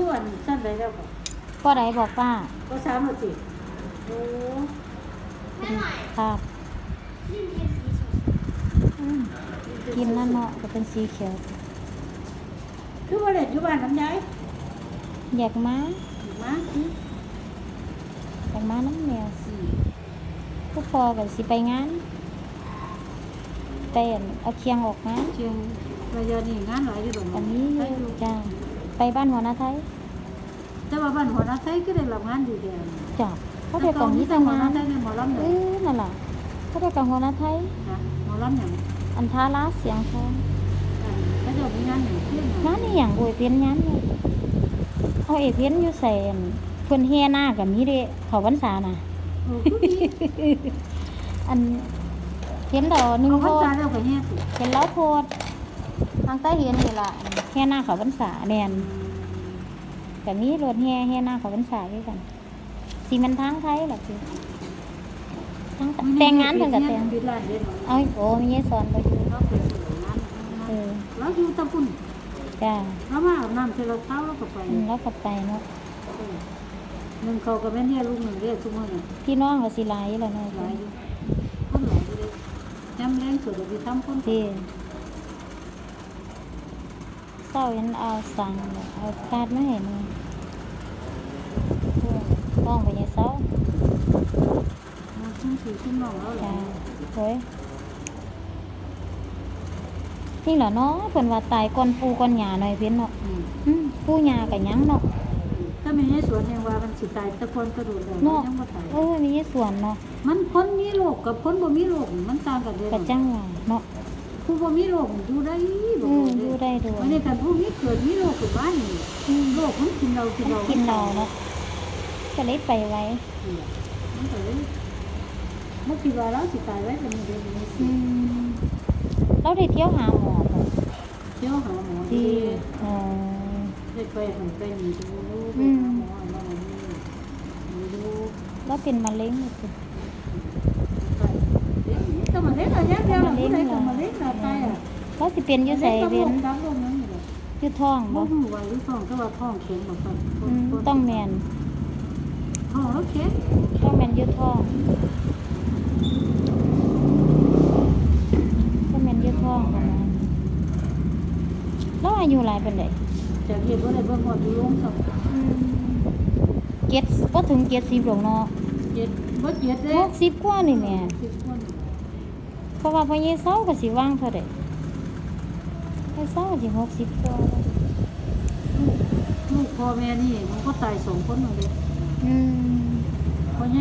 คือวันสั้นได้แล้วก็พ่อใดบอกป้าก็สามนาทีโอ้ครับนี่มีสีสดอืมกินนั่นเนาะก็เป็นสีเขียว คือว่าเล่นอยู่บ้านน้ำยายอยากมาอยู่มาสิอยากมาน้ำแมวอืมผู้พอกับสิไปงานเต้นเอาเคียงออกมา เชียงระยะนี้งานหลายที่บ่อันนี้ไปอยู่จ้า ไปบ้านหัวหน้าไทยแต่ว่าบ้านหัวหน้าไทยก็ได้รับงานดีเดียวจ้าเขาได้กล่องนี้แต่ตั้งหัวหงาน้านไทยเนี่ยหมอลำเอเนี่ยอนั่นล่ะเขาได้กล่องหัวหน้าไทยนะหมอลำอย่างอันทาราเสียงทองอันเขาจะมีงานอย่างเที่ยงงานนี่อย่างโอยเพี้ยนงานเนี่ยเอาเอเพี้ยนอยู่ใส่อันเพื่อนเฮียหน้ากับมีเด้เขาวันษาน่ะโอ้คือดีอันเห็นดอกหนึ่งเอาโพพรรดษาแล้วก็แย่สิเห็นแล้วโพด ทางใต้เห็นนี่ล่ะเฮียหน้าเขาวันษาแนนกับนี้รถเฮียเฮียหน้าเขาวันษาด้วยกันสีมันทางไทยหรอคือทางแต่งงานเพิ่นกับแต่งปิดร้านเด้อเอาโอ้มีเยสอนไปอยู่เราเป็นงานเออเราอยู่ตะปุ่นจ้าเรามาอาบน้ำเสร็จเราเท้าเราก็ไปอืมแล้วกลับไปเนาะหนึ่งเขากับแม่เนี่ยลูกหนึ่งเรียกทุกมื้อน่ะพี่น้องก็สิหลายอยู่แล้วเนาะหลายอยู่คนหลายอยู่เลยจำแรงสุดไปทำคนที่เศ ร้ายันเอาสั่งเอาคาดมาให้หนี่ต้องไปยังเศร้ามันขึ้นสี่ขึ้นน้องแล้วแหจ้าละโอ้ยนี่เหรอเนาะเพิ่นว่าตายก่อนปูก่อนหญ้าหน่อยเพิ่นเนาะอืมอืมปูหญ้าก็ยังเนาะถ้ามีให้สวนยังว่ามันสิตายแตะคนกระโดดเลยเนาะยังบ่ตายเออมีส่วนเนาะมันคนมีโรคกับคนบ่มีโรคมันต่างกันเลยก็จังว่าเนาะ ผู้บ่มีโรคอยู่ได้บ่อืมบ่อยู่ได้ด้วยอันนี้กันผู้มีเกิดมีโรคขึ้นมานี่อืมโรคมันกินเรากินเรากินเราเนาะก็เลยไปไว้มันก็เลยบ่คิดว่าเราสิตายไว้เป็นเดือนนี้สิอืมเราได้เที่ยวหาหมอบ่เที่ยวหาหมอที่ที่เอ่อได้ไปหันไปนี่ดูไปอืมหาหมออันนั้นอันนี้ดู เราเป็นมะเร็งอยู่สิไปก็มาเล่นอะไร เงี้ยเดียวผู้ใดก็มาเล่นอะไรไปอะเราสิเป็นอยู่ใส่เวียนดังลงนั้นนี่แหละอยู่ท้องบ่บ่ฮู้ว่าอยู่ท้องก็ว่าท้องเข็มบ่ซั่นอืมต้องแม่นท้องแล้วเข็มต้องแม่นอยู่ท้องต้องแม่นอยู่ท้องประมาณเราอายุหลายปานใดจากเฮ็ดบ่ได้เบิ่งฮอดอยู่โรงสักอืมเจ็ดบ่ถึง70หรอกเนาะเจ็ดบ่เจ็ดเด้60กว่านี่แหม่สิบคนเพราะว่าพ่อเยเซาก็สิว่างเท่าใด แค่สามสิบหกสิบตัวลูกพ่อแม่นี่มันก็ตายสองคนเลยอืม เพราะไง